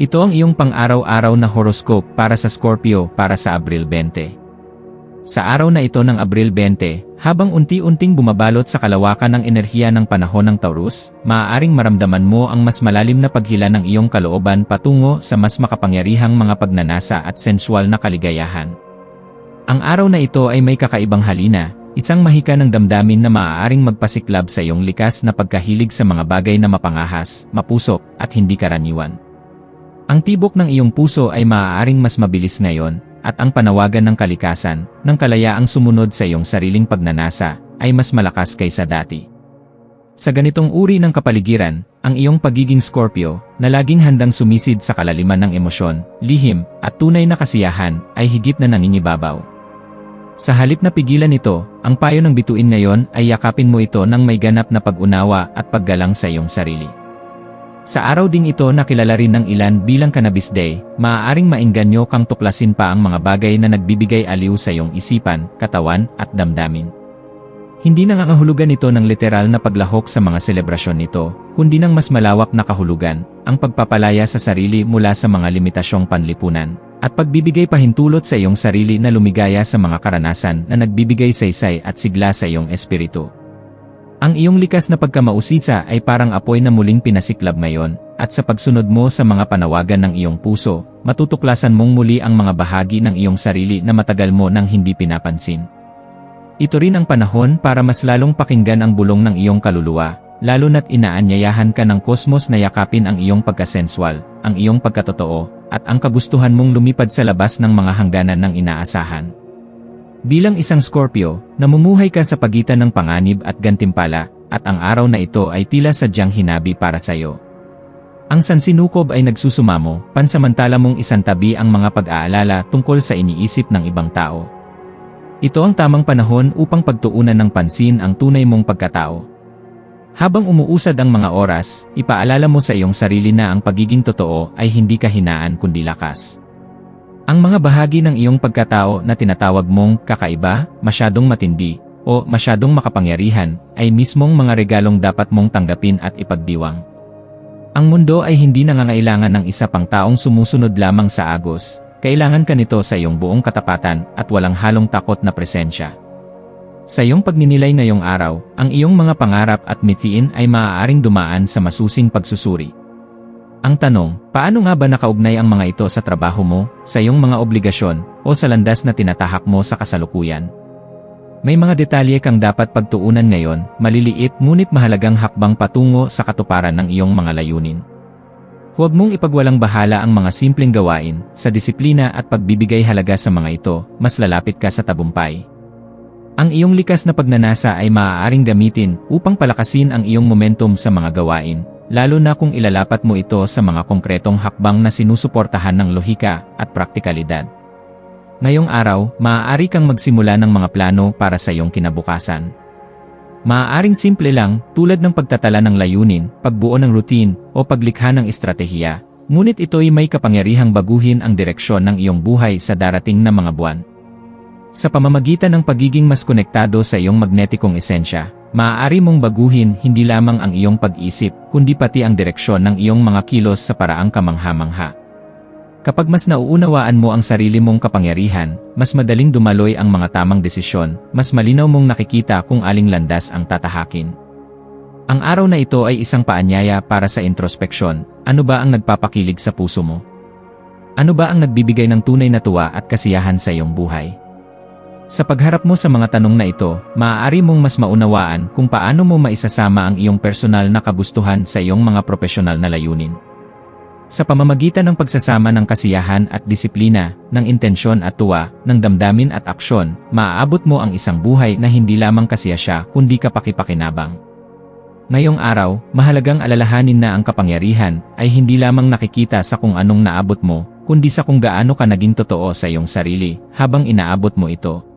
Ito ang iyong pang-araw-araw na horoscope para sa Scorpio para sa Abril 20. Sa araw na ito ng Abril 20, habang unti-unting bumabalot sa kalawakan ng enerhiya ng panahon ng Taurus, maaaring maramdaman mo ang mas malalim na paghila ng iyong kalooban patungo sa mas makapangyarihang mga pagnanasa at sensual na kaligayahan. Ang araw na ito ay may kakaibang halina, isang mahika ng damdamin na maaaring magpasiklab sa iyong likas na pagkahilig sa mga bagay na mapangahas, mapusok, at hindi karaniwan. Ang tibok ng iyong puso ay maaaring mas mabilis ngayon, at ang panawagan ng kalikasan, ng kalayaang sumunod sa iyong sariling pagnanasa, ay mas malakas kaysa dati. Sa ganitong uri ng kapaligiran, ang iyong pagiging Scorpio, na laging handang sumisid sa kalaliman ng emosyon, lihim, at tunay na kasiyahan, ay higit na nangingibabaw. Sa halip na pigilan ito, ang payo ng bituin ngayon ay yakapin mo ito ng may ganap na pag-unawa at paggalang sa iyong sarili. Sa araw ding ito na kilala rin ng ilan bilang Cannabis Day, maaaring maingganyo kang tuklasin pa ang mga bagay na nagbibigay aliw sa iyong isipan, katawan, at damdamin. Hindi nangangahulugan ito ng literal na paglahok sa mga selebrasyon nito, kundi ng mas malawak na kahulugan, ang pagpapalaya sa sarili mula sa mga limitasyong panlipunan, at pagbibigay pahintulot sa iyong sarili na lumigaya sa mga karanasan na nagbibigay saysay at sigla sa iyong espiritu. Ang iyong likas na pagkamausisa ay parang apoy na muling pinasiklab ngayon, at sa pagsunod mo sa mga panawagan ng iyong puso, matutuklasan mong muli ang mga bahagi ng iyong sarili na matagal mo nang hindi pinapansin. Ito rin ang panahon para mas lalong pakinggan ang bulong ng iyong kaluluwa, lalo na't inaanyayahan ka ng kosmos na yakapin ang iyong pagkasensual, ang iyong pagkatotoo, at ang kagustuhan mong lumipad sa labas ng mga hangganan ng inaasahan. Bilang isang Scorpio, namumuhay ka sa pagitan ng panganib at gantimpala, at ang araw na ito ay tila sadyang hinabi para sa iyo. Ang sansinukob ay nagsusumamo, pansamantala mong isantabi ang mga pag-aalala tungkol sa iniisip ng ibang tao. Ito ang tamang panahon upang pagtuunan ng pansin ang tunay mong pagkatao. Habang umuusad ang mga oras, ipaalala mo sa iyong sarili na ang pagiging totoo ay hindi kahinaan kundi lakas. Ang mga bahagi ng iyong pagkatao na tinatawag mong kakaiba, masyadong matindi, o masyadong makapangyarihan, ay mismong mga regalong dapat mong tanggapin at ipagdiwang. Ang mundo ay hindi nangangailangan ng isa pang taong sumusunod lamang sa agos, kailangan ka nito sa iyong buong katapatan at walang halong takot na presensya. Sa iyong pagninilay ngayong araw, ang iyong mga pangarap at mithiin ay maaaring dumaan sa masusing pagsusuri. Ang tanong, paano nga ba nakaugnay ang mga ito sa trabaho mo, sa iyong mga obligasyon, o sa landas na tinatahak mo sa kasalukuyan? May mga detalye kang dapat pagtuunan ngayon, maliliit ngunit mahalagang hakbang patungo sa katuparan ng iyong mga layunin. Huwag mong ipagwalang bahala ang mga simpleng gawain, sa disiplina at pagbibigay halaga sa mga ito, mas lalapit ka sa tabumpay. Ang iyong likas na pagnanasa ay maaaring gamitin upang palakasin ang iyong momentum sa mga gawain, lalo na kung ilalapat mo ito sa mga konkretong hakbang na sinusuportahan ng lohika at praktikalidad. Ngayong araw, maaari kang magsimula ng mga plano para sa iyong kinabukasan. Maaaring simple lang, tulad ng pagtatala ng layunin, pagbuo ng routine, o paglikha ng estratehiya, ngunit ito'y may kapangyarihang baguhin ang direksyon ng iyong buhay sa darating na mga buwan. Sa pamamagitan ng pagiging mas konektado sa iyong magnetikong esensya, Maaari mong baguhin hindi lamang ang iyong pag-isip, kundi pati ang direksyon ng iyong mga kilos sa paraang kamangha-mangha. Kapag mas nauunawaan mo ang sarili mong kapangyarihan, mas madaling dumaloy ang mga tamang desisyon, mas malinaw mong nakikita kung aling landas ang tatahakin. Ang araw na ito ay isang paanyaya para sa introspeksyon, ano ba ang nagpapakilig sa puso mo? Ano ba ang nagbibigay ng tunay na tuwa at kasiyahan sa iyong buhay? Sa pagharap mo sa mga tanong na ito, maaari mong mas maunawaan kung paano mo maisasama ang iyong personal na kagustuhan sa iyong mga profesional na layunin. Sa pamamagitan ng pagsasama ng kasiyahan at disiplina, ng intensyon at tuwa, ng damdamin at aksyon, maaabot mo ang isang buhay na hindi lamang kasiyasya kundi kapakipakinabang. Ngayong araw, mahalagang alalahanin na ang kapangyarihan ay hindi lamang nakikita sa kung anong naabot mo, kundi sa kung gaano ka naging totoo sa iyong sarili habang inaabot mo ito.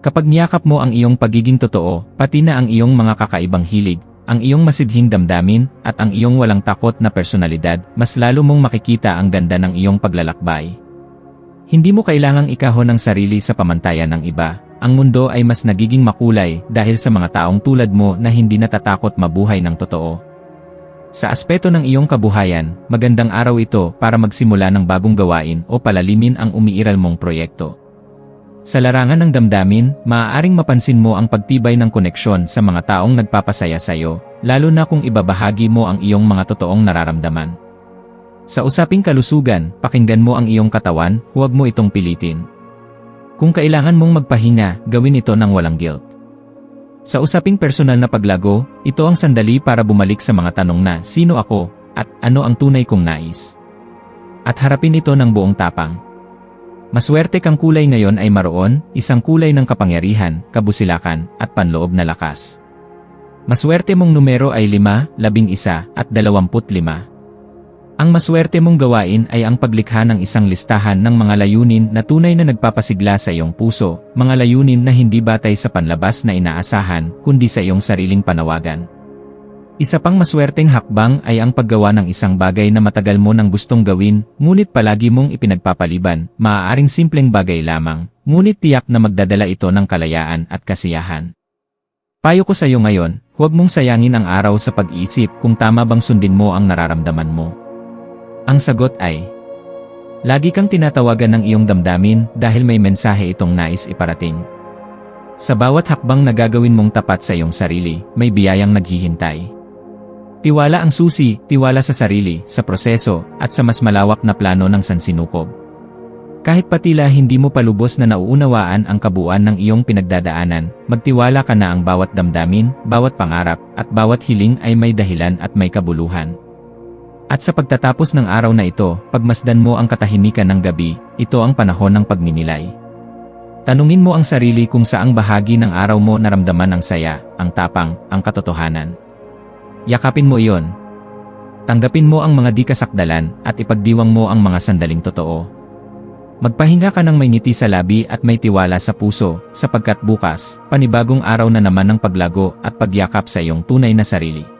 Kapag niyakap mo ang iyong pagiging totoo, pati na ang iyong mga kakaibang hilig, ang iyong masidhing damdamin, at ang iyong walang takot na personalidad, mas lalo mong makikita ang ganda ng iyong paglalakbay. Hindi mo kailangang ikahon ang sarili sa pamantayan ng iba, ang mundo ay mas nagiging makulay dahil sa mga taong tulad mo na hindi natatakot mabuhay ng totoo. Sa aspeto ng iyong kabuhayan, magandang araw ito para magsimula ng bagong gawain o palalimin ang umiiral mong proyekto. Sa larangan ng damdamin, maaaring mapansin mo ang pagtibay ng koneksyon sa mga taong nagpapasaya sa iyo, lalo na kung ibabahagi mo ang iyong mga totoong nararamdaman. Sa usaping kalusugan, pakinggan mo ang iyong katawan, huwag mo itong pilitin. Kung kailangan mong magpahinga, gawin ito ng walang guilt. Sa usaping personal na paglago, ito ang sandali para bumalik sa mga tanong na sino ako at ano ang tunay kong nais. At harapin ito ng buong tapang. Maswerte kang kulay ngayon ay maroon, isang kulay ng kapangyarihan, kabusilakan, at panloob na lakas. Maswerte mong numero ay 5, 11, at 25. Ang maswerte mong gawain ay ang paglikha ng isang listahan ng mga layunin na tunay na nagpapasigla sa iyong puso, mga layunin na hindi batay sa panlabas na inaasahan, kundi sa iyong sariling panawagan. Isa pang maswerteng hakbang ay ang paggawa ng isang bagay na matagal mo nang gustong gawin, ngunit palagi mong ipinagpapaliban, maaaring simpleng bagay lamang, ngunit tiyak na magdadala ito ng kalayaan at kasiyahan. Payo ko sa iyo ngayon, huwag mong sayangin ang araw sa pag-iisip kung tama bang sundin mo ang nararamdaman mo. Ang sagot ay, Lagi kang tinatawagan ng iyong damdamin dahil may mensahe itong nais iparating. Sa bawat hakbang na gagawin mong tapat sa iyong sarili, may biyayang naghihintay. Tiwala ang susi, tiwala sa sarili, sa proseso, at sa mas malawak na plano ng sansinukob. Kahit patila hindi mo palubos na nauunawaan ang kabuuan ng iyong pinagdadaanan, magtiwala ka na ang bawat damdamin, bawat pangarap, at bawat hiling ay may dahilan at may kabuluhan. At sa pagtatapos ng araw na ito, pagmasdan mo ang katahimikan ng gabi, ito ang panahon ng pagninilay. Tanungin mo ang sarili kung saang bahagi ng araw mo naramdaman ang saya, ang tapang, ang katotohanan. Yakapin mo iyon. Tanggapin mo ang mga di kasakdalan at ipagdiwang mo ang mga sandaling totoo. Magpahinga ka ng may ngiti sa labi at may tiwala sa puso, sapagkat bukas, panibagong araw na naman ng paglago at pagyakap sa iyong tunay na sarili.